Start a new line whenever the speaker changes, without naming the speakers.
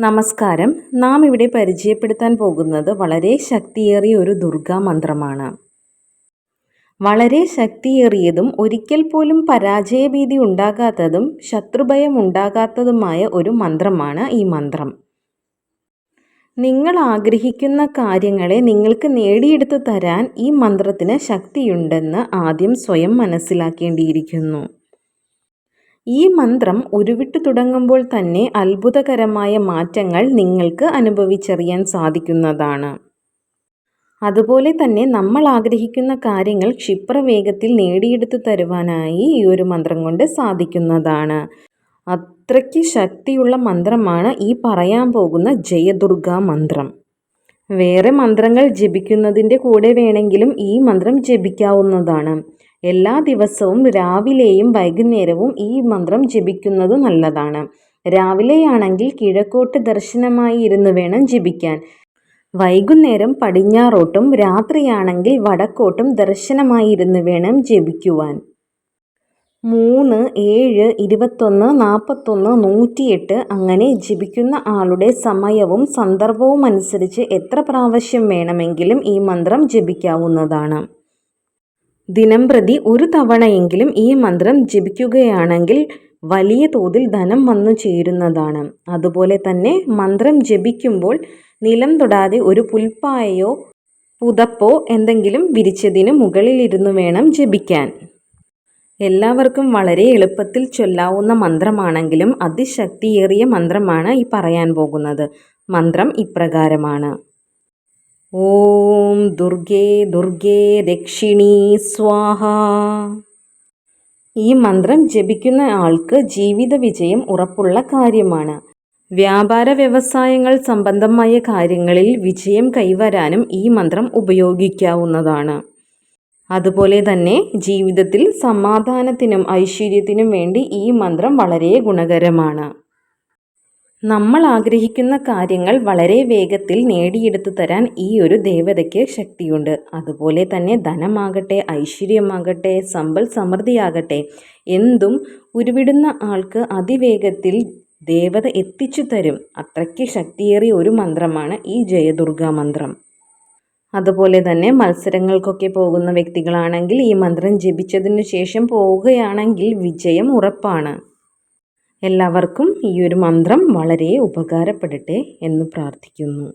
നമസ്കാരം. നാം ഇവിടെ പരിചയപ്പെടുത്താൻ പോകുന്നത് വളരെ ശക്തിയേറിയ ഒരു ദുർഗാ മന്ത്രമാണ്. വളരെ ശക്തിയേറിയതും ഒരിക്കൽ പോലും പരാജയഭീതി ഉണ്ടാകാത്തതും ശത്രുഭയം ഉണ്ടാകാത്തതുമായ ഒരു മന്ത്രമാണ് ഈ മന്ത്രം. നിങ്ങൾ ആഗ്രഹിക്കുന്ന കാര്യങ്ങളെ നിങ്ങൾക്ക് നേടിയെടുത്ത് തരാൻ ഈ മന്ത്രത്തിന് ശക്തിയുണ്ടെന്ന് ആദ്യം സ്വയം മനസ്സിലാക്കേണ്ടിയിരിക്കുന്നു. ഈ മന്ത്രം ഉരുവിട്ട് തുടങ്ങുമ്പോൾ തന്നെ അത്ഭുതകരമായ മാറ്റങ്ങൾ നിങ്ങൾക്ക് അനുഭവിച്ചറിയാൻ സാധിക്കുന്നതാണ്. അതുപോലെ തന്നെ നമ്മൾ ആഗ്രഹിക്കുന്ന കാര്യങ്ങൾ ക്ഷിപ്രവേഗത്തിൽ നേടിയെടുത്തു തരുവാനായി ഈ ഒരു മന്ത്രം കൊണ്ട് സാധിക്കുന്നതാണ്. അത്രയ്ക്ക് ശക്തിയുള്ള മന്ത്രമാണ് ഈ പറയാൻ പോകുന്ന ജയദുർഗ മന്ത്രം. വേറെ മന്ത്രങ്ങൾ ജപിക്കുന്നതിന്റെ കൂടെ വേണമെങ്കിലും ഈ മന്ത്രം ജപിക്കാവുന്നതാണ്. എല്ലാ ദിവസവും രാവിലെയും വൈകുന്നേരവും ഈ മന്ത്രം ജപിക്കുന്നത് നല്ലതാണ്. രാവിലെയാണെങ്കിൽ കിഴക്കോട്ട് ദർശനമായി ഇരുന്ന് വേണം ജപിക്കാൻ. വൈകുന്നേരം പടിഞ്ഞാറോട്ടും രാത്രിയാണെങ്കിൽ വടക്കോട്ടും ദർശനമായി ഇരുന്ന് വേണം ജപിക്കുവാൻ. മൂന്ന് ഏഴ് ഇരുപത്തൊന്ന് നാൽപ്പത്തൊന്ന് നൂറ്റിയെട്ട് അങ്ങനെ ജപിക്കുന്ന ആളുടെ സമയവും സന്ദർഭവും അനുസരിച്ച് എത്ര പ്രാവശ്യം വേണമെങ്കിലും ഈ മന്ത്രം ജപിക്കാവുന്നതാണ്. ദിനംപ്രതി ഒരു തവണയെങ്കിലും ഈ മന്ത്രം ജപിക്കുകയാണെങ്കിൽ വലിയ തോതിൽ ധനം വന്നു ചേരുന്നതാണ്. അതുപോലെ തന്നെ മന്ത്രം ജപിക്കുമ്പോൾ നിലം തൊടാതെ ഒരു പുൽപ്പായയോ പുതപ്പോ എന്തെങ്കിലും വിരിച്ചതിന് മുകളിലിരുന്നു വേണം ജപിക്കാൻ. എല്ലാവർക്കും വളരെ എളുപ്പത്തിൽ ചൊല്ലാവുന്ന മന്ത്രമാണെങ്കിലും അതിശക്തിയേറിയ മന്ത്രമാണ് ഈ പറയാൻ പോകുന്നത്. മന്ത്രം ഇപ്രകാരമാണ്. ഓം ദുർഗേ ദുർഗേ ദക്ഷിണീ സ്വാഹ. ഈ മന്ത്രം ജപിക്കുന്ന ആൾക്ക് ജീവിത വിജയം ഉറപ്പുള്ള കാര്യമാണ്. വ്യാപാര വ്യവസായങ്ങൾ സംബന്ധമായ കാര്യങ്ങളിൽ വിജയം കൈവരാനും ഈ മന്ത്രം ഉപയോഗിക്കാവുന്നതാണ്. അതുപോലെ തന്നെ ജീവിതത്തിൽ സമാധാനത്തിനും ഐശ്വര്യത്തിനും വേണ്ടി ഈ മന്ത്രം വളരെ ഗുണകരമാണ്. നമ്മൾ ആഗ്രഹിക്കുന്ന കാര്യങ്ങൾ വളരെ വേഗത്തിൽ നേടിയെടുത്തു തരാൻ ഈ ഒരു ദേവതയ്ക്ക് ശക്തിയുണ്ട്. അതുപോലെ തന്നെ ധനമാകട്ടെ ഐശ്വര്യമാകട്ടെ സമ്പൽ സമൃദ്ധിയാകട്ടെ എന്തും ഉരുവിടുന്ന ആൾക്ക് അതിവേഗത്തിൽ ദേവത എത്തിച്ചു തരും. അത്രയ്ക്ക് ശക്തിയേറിയ ഒരു മന്ത്രമാണ് ഈ ജയദുർഗ മന്ത്രം. അതുപോലെ തന്നെ മത്സരങ്ങൾക്കൊക്കെ പോകുന്ന വ്യക്തികളാണെങ്കിൽ ഈ മന്ത്രം ജപിച്ചതിനു ശേഷം പോവുകയാണെങ്കിൽ വിജയം ഉറപ്പാണ്. എല്ലാവർക്കും ഈ ഒരു മന്ത്രം വളരെ ഉപകാരപ്പെടട്ടെ എന്ന് പ്രാർത്ഥിക്കുന്നു.